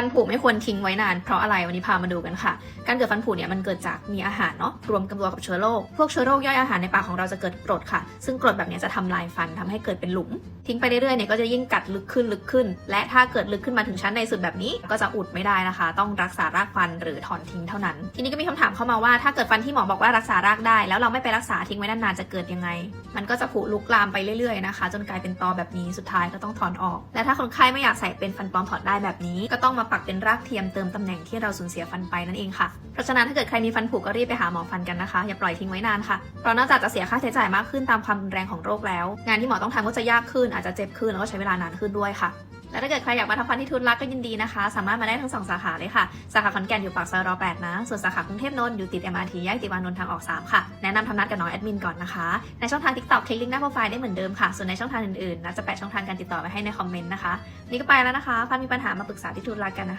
ฟันผุไม่ควรทิ้งไว้นานเพราะอะไรวันนี้พามาดูกันค่ะ การเกิดฟันผุเนี่ยมันเกิดจากมีอาหารเนาะรวมกันตัวกับเชื้อโรคพวกเชื้อโรคย่อยอาหารในปากของเราจะเกิดกรดค่ะ ซึ่งกรดแบบนี้จะทำลายฟันทำให้เกิดเป็นหลุม ทิ้งไปเรื่อยๆเนี่ยก็จะยิ่งกัดลึกขึ้นลึกขึ้น และถ้าเกิดลึกขึ้นมาถึงชั้นในสุดแบบนี้ ก็จะอุดไม่ได้นะคะ ต้องรักษารากฟันหรือถอนทิ้งเท่านั้น ทีนี้ก็มีคำถามเข้ามาว่าถ้าเกิดฟันที่หมอบอกว่ารักษารากได้ แล้วเราไม่ไปรักษาทิ้งไว้นานๆจะเกิดยังไง มันก็จะผุลุกลามไปเรื่อยๆนะคะ จนกลายเป็นตอแบบนี้สุดท้ายก็ต้องถอนออก และถ้าคนไข้ไม่อยากใส่เป็นฟันปลอมถอดได้แบบนี้ก็ต้องมาปักเป็นรากเทียมเติมตำแหน่งที่เราสูญเสียฟันไปนั่นเองค่ะ เพราะฉะนั้นถ้าเกิดใครมีฟันผุก็รีบไปหาหมอฟันกันนะคะ อย่าปล่อยทิ้งไว้นานค่ะ เพราะนอกจากจะเสียค่าใช้จ่ายมากขึ้นตามความรุนแรงของโรคแล้ว งานที่หมอต้องทำก็จะยากขึ้นอาจจะเจ็บขึ้นแล้วก็ใช้เวลานานขึ้นด้วยค่ะ และถ้าเกิดใครอยากมาทำฟันที่ทุนรักก็ยินดีนะคะ สามารถมาได้ทั้งสองสาขาเลยค่ะ สาขาขอนแก่นอยู่ปากซอยรอ8นะ ส่วนสาขากรุงเทพนนท์อยู่ติด MRT แยกติวานนท์ทางออก 3 ค่ะ แนะนำทำนัดกับน้องแอดมินก่อนนะคะ ในช่องทาง TikTok คลิกลิงก์หน้าโปรไฟล์ได้เหมือนเดิมค่ะ ส่วนในช่องทางอื่นๆนัดจะแปะช่องทางการติดต่อไว้ให้ในคอมเมนต์นะคะ นี่ก็ไปแล้วนะคะฟันมีปัญหามาปรึกษาที่ทุนรักกันนะคะ